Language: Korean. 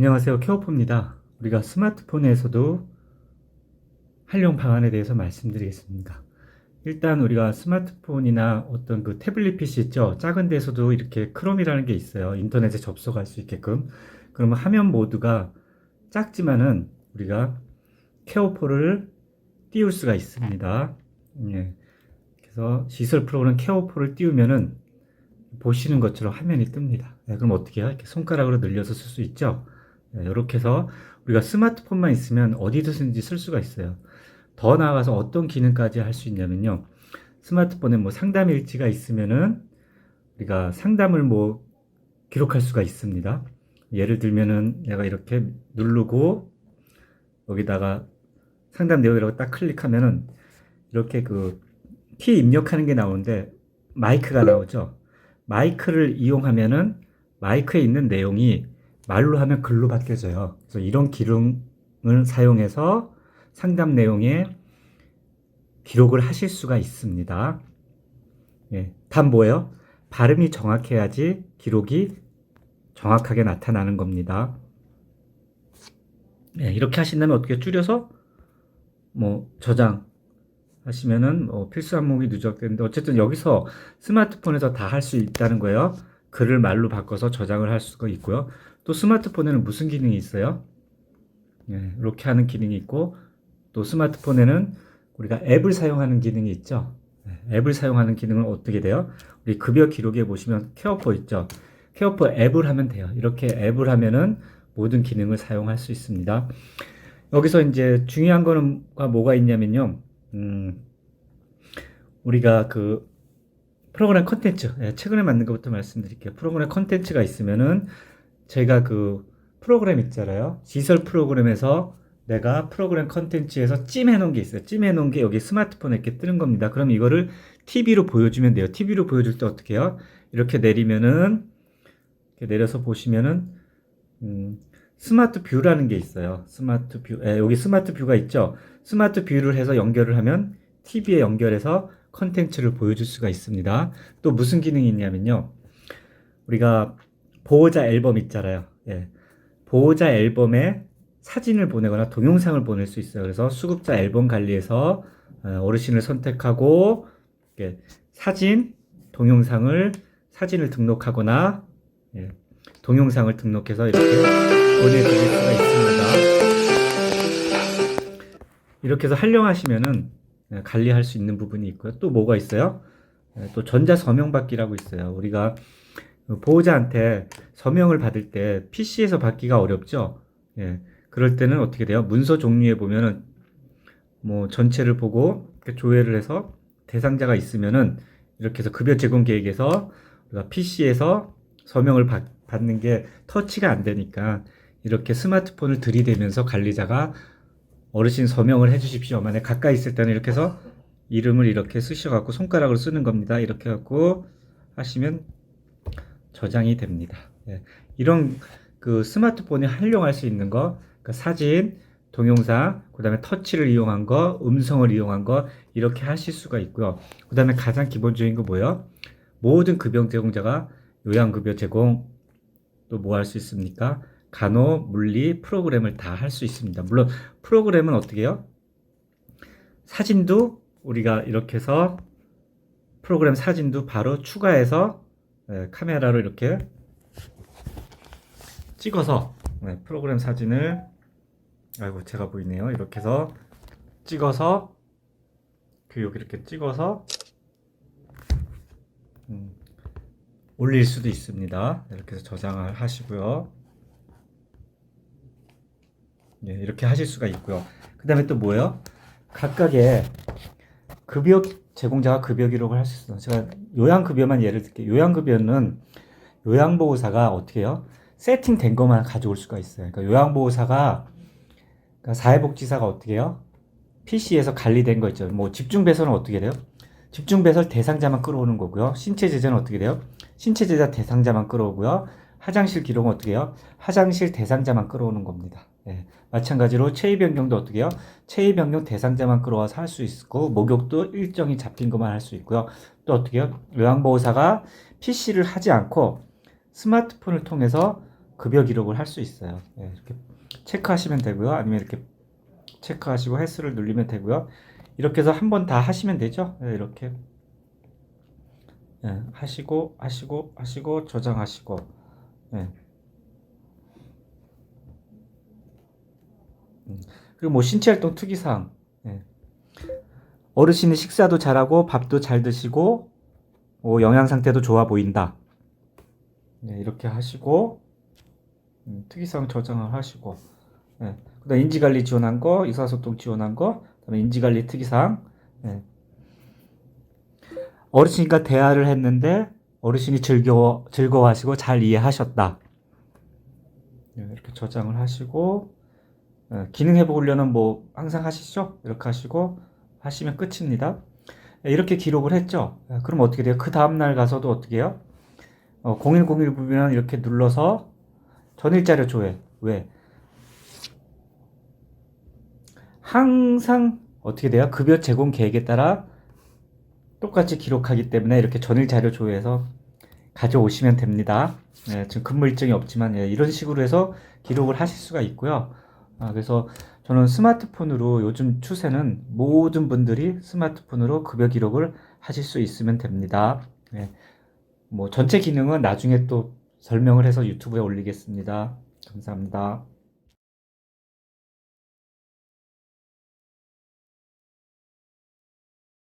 안녕하세요. 케어포입니다. 우리가 스마트폰에서도 활용 방안에 대해서 말씀드리겠습니다. 일단 우리가 스마트폰이나 어떤 그 태블릿 PC 있죠? 작은 데서도 이렇게 크롬이라는 게 있어요. 인터넷에 접속할 수 있게끔. 그러면 화면 모드가 작지만은 우리가 케어포를 띄울 수가 있습니다. 예. 그래서 시설 프로그램 케어포를 띄우면은 보시는 것처럼 화면이 뜹니다. 네, 그럼 어떻게 해요? 이렇게 손가락으로 늘려서 쓸 수 있죠? 네, 이렇게 해서 우리가 스마트폰만 있으면 어디서든지 쓸 수가 있어요. 더 나아가서 어떤 기능까지 할 수 있냐면요. 스마트폰에 뭐 상담 일지가 있으면은 우리가 상담을 뭐 기록할 수가 있습니다. 예를 들면은 내가 이렇게 누르고 여기다가 상담 내용이라고 딱 클릭하면은 이렇게 그 키 입력하는 게 나오는데 마이크가 나오죠. 마이크를 이용하면은 마이크에 있는 내용이 말로 하면 글로 바뀌어져요. 그래서 이런 기능을 사용해서 상담 내용에 기록을 하실 수가 있습니다. 예, 단 뭐예요? 발음이 정확해야지 기록이 정확하게 나타나는 겁니다. 예, 이렇게 하신다면 어떻게 줄여서 뭐 저장 하시면은 뭐 필수 항목이 누적되는데 어쨌든 여기서 스마트폰에서 다 할 수 있다는 거예요. 글을 말로 바꿔서 저장을 할 수가 있고요. 또 스마트폰에는 무슨 기능이 있어요? 예, 이렇게 하는 기능이 있고 또 스마트폰에는 우리가 앱을 사용하는 기능이 있죠. 예, 앱을 사용하는 기능은 어떻게 돼요? 우리 급여 기록에 보시면 케어포 있죠. 케어포 앱을 하면 돼요. 이렇게 앱을 하면은 모든 기능을 사용할 수 있습니다. 여기서 이제 중요한 거는 뭐가 있냐면요. 음, 우리가 그 프로그램 컨텐츠, 예, 최근에 만든 것부터 말씀드릴게요. 프로그램 컨텐츠가 있으면은 제가 그 프로그램 있잖아요. 시설 프로그램에서 내가 프로그램 컨텐츠에서 찜해 놓은 게 있어요. 찜해 놓은 게 여기 스마트폰에 이렇게 뜨는 겁니다. 그럼 이거를 TV로 보여주면 돼요. TV로 보여줄 때 어떻게 해요? 이렇게 내리면은, 이렇게 내려서 보시면은, 음, 스마트 뷰라는 게 있어요. 스마트 뷰, 예, 여기 스마트 뷰가 있죠. 스마트 뷰를 해서 연결을 하면 TV에 연결해서 컨텐츠를 보여줄 수가 있습니다. 또 무슨 기능이 있냐면요. 우리가 보호자 앨범 있잖아요. 예. 보호자 앨범에 사진을 보내거나 동영상을 보낼 수 있어요. 그래서 수급자 앨범 관리에서 어, 어르신을 선택하고 이렇게 사진, 동영상을 사진을 등록하거나 예, 동영상을 등록해서 이렇게 보내드릴 수가 있습니다. 이렇게 해서 활용하시면은 예, 관리할 수 있는 부분이 있고요. 또 뭐가 있어요? 예, 또 전자 서명 받기라고 있어요. 우리가 보호자한테 서명을 받을 때 PC에서 받기가 어렵죠. 예, 그럴 때는 어떻게 돼요? 문서 종류에 보면은 뭐 전체를 보고 조회를 해서 대상자가 있으면은 이렇게 해서 급여 제공 계획에서 우리가 PC에서 서명을 받, 받는 게 터치가 안 되니까 이렇게 스마트폰을 들이대면서 관리자가 어르신 서명을 해주십시오. 만약 가까이 있을 때는 이렇게 해서 이름을 이렇게 쓰셔갖고 손가락으로 쓰는 겁니다. 이렇게 갖고 하시면 저장이 됩니다. 예. 이런 그 스마트폰에 활용할 수 있는 거, 그 사진, 동영상, 그 다음에 터치를 이용한 거, 음성을 이용한 거, 이렇게 하실 수가 있고요. 그 다음에 가장 기본적인 거 뭐예요? 모든 급여 제공자가 요양급여 제공, 또 뭐 할 수 있습니까? 간호, 물리, 프로그램을 다 할 수 있습니다. 물론 프로그램은 어떻게 해요? 사진도 우리가 이렇게 해서 프로그램 사진도 바로 추가해서 네, 카메라로 이렇게 찍어서 네, 프로그램 사진을 아이고 제가 보이네요. 이렇게 해서 찍어서 그 여기 이렇게 찍어서 음, 올릴 수도 있습니다. 이렇게 해서 저장을 하시고요. 네, 이렇게 하실 수가 있고요. 그 다음에 또 뭐예요? 각각의 급여 제공자가 급여 기록을 할 수 있어요. 제가 요양급여만 예를 들게요. 요양급여는 요양보호사가 어떻게 해요? 세팅된 것만 가져올 수가 있어요. 그러니까 요양보호사가 그러니까 사회복지사가 어떻게 해요? PC에서 관리된 거 있죠. 뭐 집중배설은 어떻게 돼요? 집중배설 대상자만 끌어오는 거고요. 신체 제재는 어떻게 돼요? 신체 제자 대상자만 끌어오고요. 화장실 기록은 어떻게 해요? 화장실 대상자만 끌어오는 겁니다. 예. 마찬가지로 체위 변경도 어떻게 해요? 체위 변경 대상자만 끌어와서 할 수 있고 목욕도 일정이 잡힌 것만 할 수 있고요. 또 어떻게 해요? 요양보호사가 PC를 하지 않고 스마트폰을 통해서 급여 기록을 할 수 있어요. 예, 이렇게 체크하시면 되고요. 아니면 이렇게 체크하시고 헬스를 누르면 되고요. 이렇게 해서 한 번 다 하시면 되죠. 예, 이렇게 예, 하시고 하시고 하시고 저장하시고 예. 음, 그리고 뭐 신체 활동 특이 사항 예. 어르신이 식사도 잘하고 밥도 잘 드시고 뭐 영양 상태도 좋아 보인다. 네, 이렇게 하시고 음, 특이사항 저장을 하시고 예. 그다음 인지관리 지원한 거, 의사소통 지원한 거, 그다음에 인지관리 특이사항. 예. 어르신과 대화를 했는데 어르신이 즐거워 즐거워하시고 잘 이해하셨다. 예, 이렇게 저장을 하시고 예, 기능 회복 훈련은 뭐 항상 하시죠? 이렇게 하시고 하시면 끝입니다. 예, 이렇게 기록을 했죠. 예, 그럼 어떻게 돼요? 그 다음 날 가서도 어떻게 해요? 어, 0101 보면 이렇게 눌러서 전일자료 조회. 왜? 항상 어떻게 돼요? 급여 제공 계획에 따라 똑같이 기록하기 때문에 이렇게 전일 자료 조회해서 가져오시면 됩니다. 예, 지금 근무 일정이 없지만 예, 이런 식으로 해서 기록을 하실 수가 있고요. 아, 그래서 저는 스마트폰으로 요즘 추세는 모든 분들이 스마트폰으로 급여 기록을 하실 수 있으면 됩니다. 예, 뭐 전체 기능은 나중에 또 설명을 해서 유튜브에 올리겠습니다. 감사합니다.